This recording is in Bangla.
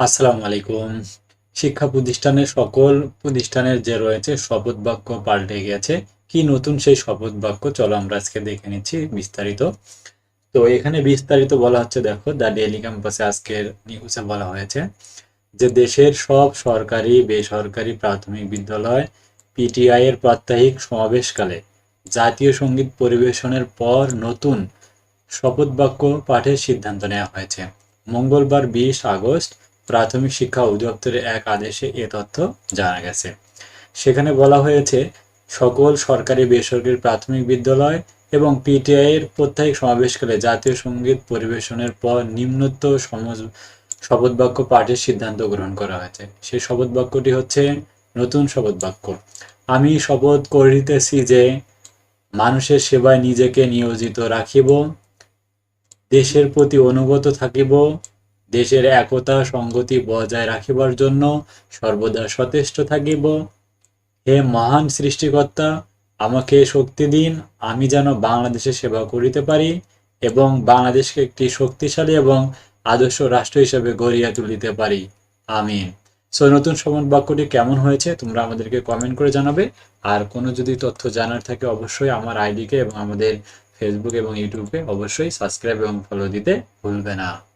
আসসালামু আলাইকুম। শিক্ষা প্রতিষ্ঠানের সকল প্রতিষ্ঠানের যে রয়েছে শপথ বাক্য পাল্টে গেছে কি নতুন সেই শপথ বাক্য? চলো আমরা আজকে দেখে নিচ্ছি বিস্তারিত। তো এখানে বিস্তারিত বলা হচ্ছে, দেখো, দ্য ডেইলি ক্যাম্পাসে আজকের নিউজে বলা হয়েছে যে দেশের সব সরকারি, বেসরকারি প্রাথমিক বিদ্যালয় পিটিআই এর প্রাত্যহিক সমাবেশকালে জাতীয় সংগীত পরিবেশনের পর নতুন শপথ বাক্য পাঠের সিদ্ধান্ত নেওয়া হয়েছে। মঙ্গলবার বিশ আগস্ট প্রাথমিক শিক্ষা অধিদপ্তরের এক আদেশে এ তথ্য জানা গেছে। সেখানে বলা হয়েছে, সকল সরকারি বেসরকারি প্রাথমিক বিদ্যালয় এবং পিটিআই এর প্রত্যেক সমাবেশকালে জাতীয় সংগীত পরিবেশনের পর নিম্নোক্ত সমজ শপথ বাক্য পাঠের সিদ্ধান্ত গ্রহণ করা হয়েছে। সেই শপথ বাক্যটি হচ্ছে নতুন শপথ বাক্য আমি শপথ করিতেছি যে, মানুষের সেবায় নিজেকে নিয়োজিত রাখিব, দেশের প্রতি অনুগত থাকিব দেশের একতা সংগতি বজায় রাখিবার জন্য সর্বদা সচেষ্ট থাকিব। হে মহান সৃষ্টিকর্তা, আমাকে শক্তি দিন, আমি যেন বাংলাদেশের সেবা করিতে পারি এবং বাংলাদেশকে একটি শক্তিশালী এবং আদর্শ রাষ্ট্র হিসেবে গড়িয়া তুলিতে পারি। আমিন। সো, নতুন সমন বাক্যটি কেমন হয়েছে তোমরা আমাদেরকে কমেন্ট করে জানাবে। আর কোনো যদি তথ্য জানার থাকে অবশ্যই আমার আইডিকে এবং আমাদের ফেসবুক এবং ইউটিউবে অবশ্যই সাবস্ক্রাইব এবং ফলো দিতে ভুলবে না।